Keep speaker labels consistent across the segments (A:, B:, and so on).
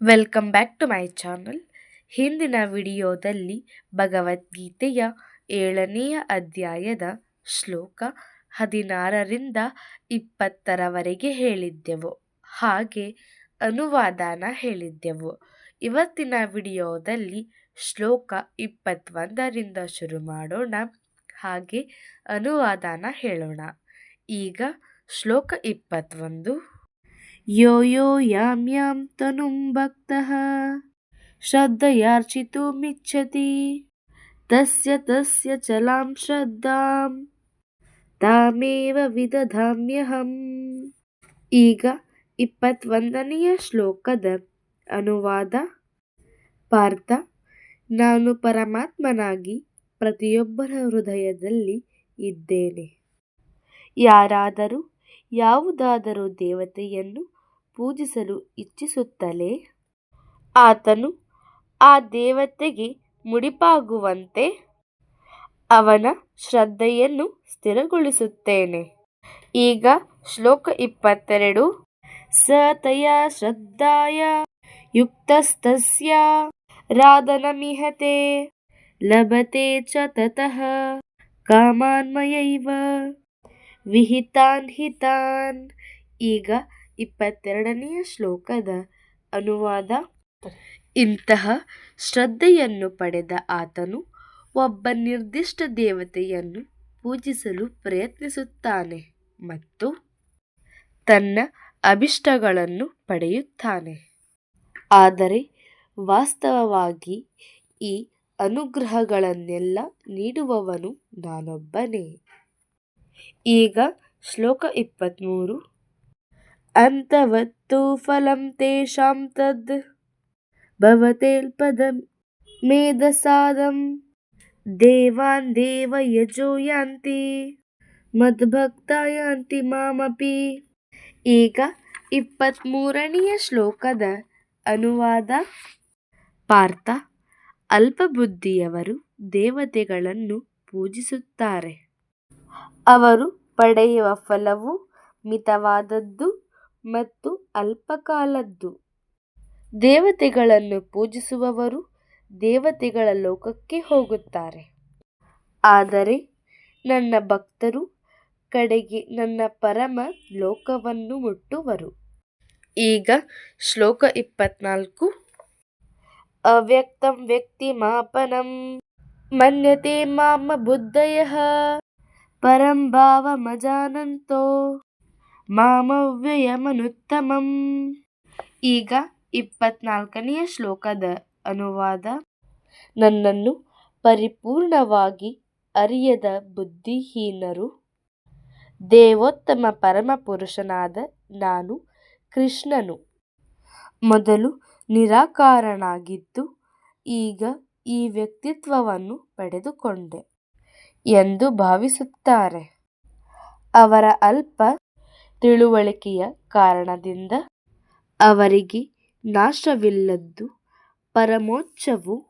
A: Welcome back to my channel ಹಿಂದಿನ ವಿಡಿಯೋದಲ್ಲಿ ಭಗವದ್ಗೀತೆಯ ಏಳನೆಯ ಅಧ್ಯಾಯದ ಶ್ಲೋಕ ಹದಿನಾರರಿಂದ ಇಪ್ಪತ್ತರವರೆಗೆ ಹೇಳಿದ್ದೆವು. ಹಾಗೆ ಅನುವಾದನ ಹೇಳಿದ್ದೆವು. ಇವತ್ತಿನ ವಿಡಿಯೋದಲ್ಲಿ ಶ್ಲೋಕ ಇಪ್ಪತ್ತೊಂದರಿಂದ ಶುರು ಮಾಡೋಣ. ಹಾಗೆ ಅನುವಾದನ ಹೇಳೋಣ. ಈಗ ಶ್ಲೋಕ ಇಪ್ಪತ್ತೊಂದು. यो यो यां यां तनुं भक्तः श्रद्धयार्चितुमिच्छति तस्य तस्य चलां ಶ್ರದ್ಧಾಂ ತಾಮೇವ ವಿದಧಾಮ್ಯಹಂ ಈಗ ಇಪ್ಪತ್ತೊಂದನೆಯ ಶ್ಲೋಕದ ಅನುವಾದ ಪಾರ್ಥ ನಾನು ಪರಮಾತ್ಮನಾಗಿ ಪ್ರತಿಯೊಬ್ಬರ ಹೃದಯದಲ್ಲಿ ಇದ್ದೇನೆ ಯಾರಾದರೂ ಯಾವುದಾದರೂ ದೇವತೆಯನ್ನು ಪೂಜಿಸಲು ಇಚ್ಛಿಸುತ್ತಲೇ? ಆತನು, ಆ ದೇವತೆಗೆ ಮುಡಿಪಾಗುವಂತೆ ಅವನ ಶ್ರದ್ಧೆಯನ್ನು ಸ್ಥಿರಗೊಳಿಸುತ್ತೇನೆ. ಈಗ ಶ್ಲೋಕ ಇಪ್ಪತ್ತೆರಡು. ಸತಯ ಶ್ರದ್ಧಾಯ ಯುಕ್ತಸ್ತಸ್ಯ ರಾಧನಮಿಹತೆ ಲಭತೆ ಚ ತತಃ ಕಾಮಾನ್ಮಯೈವ ವಿಹಿತಾನ್ ಹಿತಾನ್. ಈಗ ಇಪ್ಪತ್ತೆರಡನೆಯ ಶ್ಲೋಕದ ಅನುವಾದ. ಇಂತಹ ಶ್ರದ್ಧೆಯನ್ನು ಪಡೆದ ಆತನು ಒಬ್ಬ ನಿರ್ದಿಷ್ಟ ದೇವತೆಯನ್ನು ಪೂಜಿಸಲು ಪ್ರಯತ್ನಿಸುತ್ತಾನೆ ಮತ್ತು ತನ್ನ ಅಭಿಷ್ಟಗಳನ್ನು ಪಡೆಯುತ್ತಾನೆ. ಆದರೆ ವಾಸ್ತವವಾಗಿ ಈ ಅನುಗ್ರಹಗಳನ್ನೆಲ್ಲ ನೀಡುವವನು ನಾನೊಬ್ಬನೇ. ಈಗ ಶ್ಲೋಕ ಇಪ್ಪತ್ತ್ಮೂರು ಅಂತವತ್ತು ಫಲಂ ತೇಷಾಂ ತದ್ ಭವತೇಲ್ಪದಂ ಮೇಧಸಾದಂ ದೇವಾನ್ ದೇವಯಜೋ ಯಾಂತಿ ಮದ್ಭಕ್ತ ಯಾಂತಿ ಮಾಮಪಿ. ಈಗ ಇಪ್ಪತ್ತ್ಮೂರನೆಯ ಶ್ಲೋಕದ ಅನುವಾದ. ಪಾರ್ಥ ಅಲ್ಪಬುದ್ಧಿಯವರು ದೇವತೆಗಳನ್ನು ಪೂಜಿಸುತ್ತಾರೆ. ಅವರು ಪಡೆಯುವ ಫಲವು ಮಿತವಾದದ್ದು. ಮತ್ತು ಅಲ್ಪಕಾಲದ್ದು. ದೇವತೆಗಳನ್ನು ಪೂಜಿಸುವವರು ದೇವತೆಗಳ ಲೋಕಕ್ಕೆ ಹೋಗುತ್ತಾರೆ. ಆದರೆ ನನ್ನ ಭಕ್ತರು ಕಡೆಗೆ ನನ್ನ ಪರಮ ಲೋಕವನ್ನು ಮುಟ್ಟುವರು. ಈಗ ಶ್ಲೋಕ ಇಪ್ಪತ್ನಾಲ್ಕು. ಅವ್ಯಕ್ತಂ ವ್ಯಕ್ತಿ ಮಾಪನಂ. ಮನ್ಯತೆ ಮಾಮ ಬುದ್ಧಯ. ಪರಂ ಭಾವಮಜಾನಂತೋ ಮಾಮವ್ಯಯಮನುತ್ತಮಂ. ಈಗ ಇಪ್ಪತ್ನಾಲ್ಕನೆಯ ಶ್ಲೋಕದ ಅನುವಾದ. ನನ್ನನ್ನು ಪರಿಪೂರ್ಣವಾಗಿ ಅರಿಯದ ಬುದ್ಧಿಹೀನರು, ದೇವೋತ್ತಮ ಪರಮಪುರುಷನಾದ ನಾನು ಕೃಷ್ಣನು. ಮೊದಲು ನಿರಾಕಾರನಾಗಿದ್ದು, ಈಗ ಈ ವ್ಯಕ್ತಿತ್ವವನ್ನು ಪಡೆದುಕೊಂಡೆ ಎಂದು ಭಾವಿಸುತ್ತಾರೆ. ಅವರ ಅಲ್ಪ ತಿಳುವಳಿಕೆಯ ಕಾರಣದಿಂದ ಅವರಿಗೆ ನಾಶವಿಲ್ಲದ್ದು. ಪರಮೋಚ್ಚವು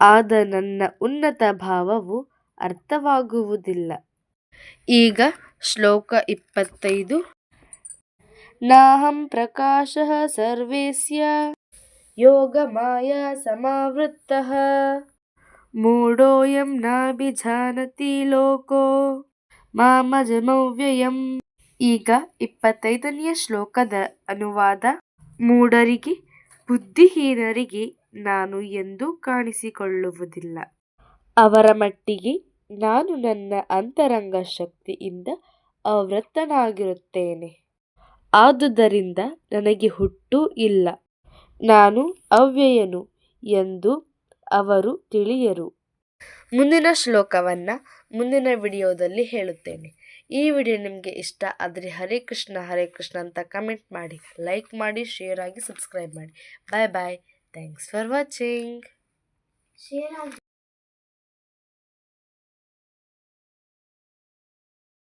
A: ಆದ ನನ್ನ ಉನ್ನತ ಭಾವವು ಅರ್ಥವಾಗುವುದಿಲ್ಲ. ಈಗ ಶ್ಲೋಕ ಇಪ್ಪತ್ತೈದು. ನಾಹಂ ಪ್ರಕಾಶ ಸರ್ವೇಸ್ಯ ಯೋಗಮಾಯಾ ಸಮಾವೃತ್ತಃ. ಮೂಡೋಯಂ ನಾಭಿಜಾನತಿ ಲೋಕೋ ಮಾಮಜಮವ್ಯಯಂ ಈಗ ಇಪ್ಪತ್ತೈದನೆಯ ಶ್ಲೋಕದ ಅನುವಾದ, ಮೂಢರಿಗೆ, ಬುದ್ಧಿಹೀನರಿಗೆ ನಾನು ಎಂದೂ ಕಾಣಿಸಿಕೊಳ್ಳುವುದಿಲ್ಲ. ಅವರ ಮಟ್ಟಿಗೆ ನಾನು ನನ್ನ ಅಂತರಂಗ ಶಕ್ತಿಯಿಂದ ಅವೃತ್ತನಾಗಿರುತ್ತೇನೆ ಆದುದರಿಂದ ನನಗೆ ಹುಟ್ಟು ಇಲ್ಲ. ನಾನು ಅವ್ಯಯನು ಎಂದು ಅವರು ತಿಳಿಯರು. ಮುಂದಿನ ಶ್ಲೋಕವನ್ನು ಮುಂದಿನ ವಿಡಿಯೋದಲ್ಲಿ ಹೇಳುತ್ತೇನೆ. ಈ ವಿಡಿಯೋ ನಿಮಗೆ ಇಷ್ಟ ಆದರೆ ಹರೇ ಕೃಷ್ಣ ಹರೇ ಕೃಷ್ಣ ಅಂತ ಕಮೆಂಟ್ ಮಾಡಿ ಲೈಕ್ ಮಾಡಿ ಶೇರ್ ಆಗಿ ಸಬ್ಸ್ಕ್ರೈಬ್ ಮಾಡಿ. Bye bye thanks for watching